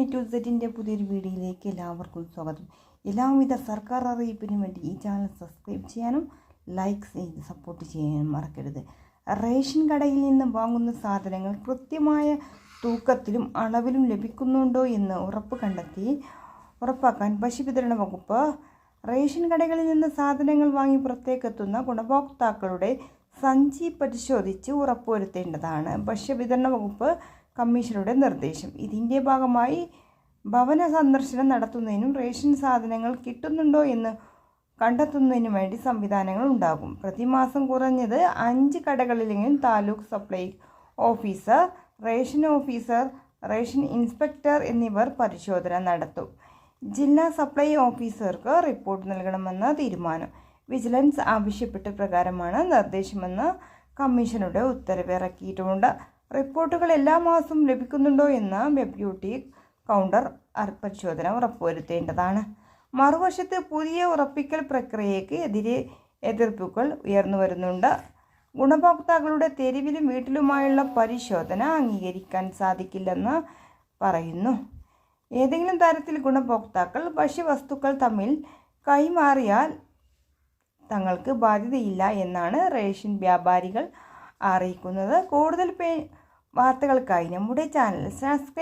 A to സെറ്റിന്റെ പുതിയൊരു വീഡിയോയിലേക്ക് എല്ലാവർക്കും സ്വാഗതം. എല്ലാവിധ സർക്കാർ അറിയിപ്പിനും വേണ്ടി ഈ ചാനൽ സബ്സ്ക്രൈബ് ചെയ്യാനും ലൈക്ക് ചെയ്ത് സപ്പോർട്ട് ചെയ്യാനും മറക്കരുത്. റേഷൻ കടയിൽ നിന്ന് വാങ്ങുന്ന സാധനങ്ങൾ കൃത്യമായ തൂക്കത്തിലും അളവിലും ലഭിക്കുന്നുണ്ടോ എന്ന് ഉറപ്പ് കണ്ടെത്തി ഉറപ്പാക്കാൻ ഭക്ഷ്യവിതരണ വകുപ്പ് റേഷൻ കടകളിൽ നിന്ന് സാധനങ്ങൾ വാങ്ങി പുറത്തേക്കെത്തുന്ന ഗുണഭോക്താക്കളുടെ സഞ്ചി പരിശോധിച്ച് ഉറപ്പുവരുത്തേണ്ടതാണ്. ഭക്ഷ്യവിതരണ വകുപ്പ് കമ്മീഷനുടെ നിർദ്ദേശം. ഇതിന്റെ ഭാഗമായി ഭവന സന്ദർശനം നടത്തുന്നതിനും റേഷൻ സാധനങ്ങൾ കിട്ടുന്നുണ്ടോ എന്ന് കണ്ടെത്തുന്നതിനു വേണ്ടി സംവിധാനങ്ങൾ ഉണ്ടാകും. പ്രതിമാസം കുറഞ്ഞത് അഞ്ച് കടകളിലെങ്കിലും taluk supply officer ration officer ration inspector എന്നിവർ പരിശോധന നടത്തും. ജില്ലാ സപ്ലൈ ഓഫീസർക്ക് റിപ്പോർട്ട് നൽകണമെന്ന തീരുമാനം. വിജിലൻസ് ആവശ്യപ്പെട്ട പ്രകാരമാണ് നിർദ്ദേശമെന്ന് കമ്മീഷനുടെ ഉത്തരവ് ഇറക്കിയിട്ടുമുണ്ട്. റിപ്പോർട്ടുകൾ എല്ലാ മാസവും ലഭിക്കുന്നുണ്ടോ എന്ന് വെബ് ഡെപ്യൂട്ടി കൗണ്ടർ പരിശോധന ഉറപ്പുവരുത്തേണ്ടതാണ്. മറുവശത്ത് പുതിയ ഉറപ്പിക്കൽ പ്രക്രിയയ്ക്ക് എതിരെ എതിർപ്പുകൾ ഉയർന്നു വരുന്നുണ്ട്. ഗുണഭോക്താക്കളുടെ തെരുവിലും വീട്ടിലുമായുള്ള പരിശോധന അംഗീകരിക്കാൻ സാധിക്കില്ലെന്ന് പറയുന്നു. ഏതെങ്കിലും തരത്തിൽ ഗുണഭോക്താക്കൾ ഭക്ഷ്യവസ്തുക്കൾ തമ്മിൽ കൈമാറിയാൽ തങ്ങൾക്ക് ബാധ്യതയില്ല എന്നാണ് റേഷൻ വ്യാപാരികൾ അറിയിക്കുന്നത്. കൂടുതൽ വാർത്തകൾക്കായി നമ്മുടെ ചാനൽ സബ്സ്ക്രൈബ്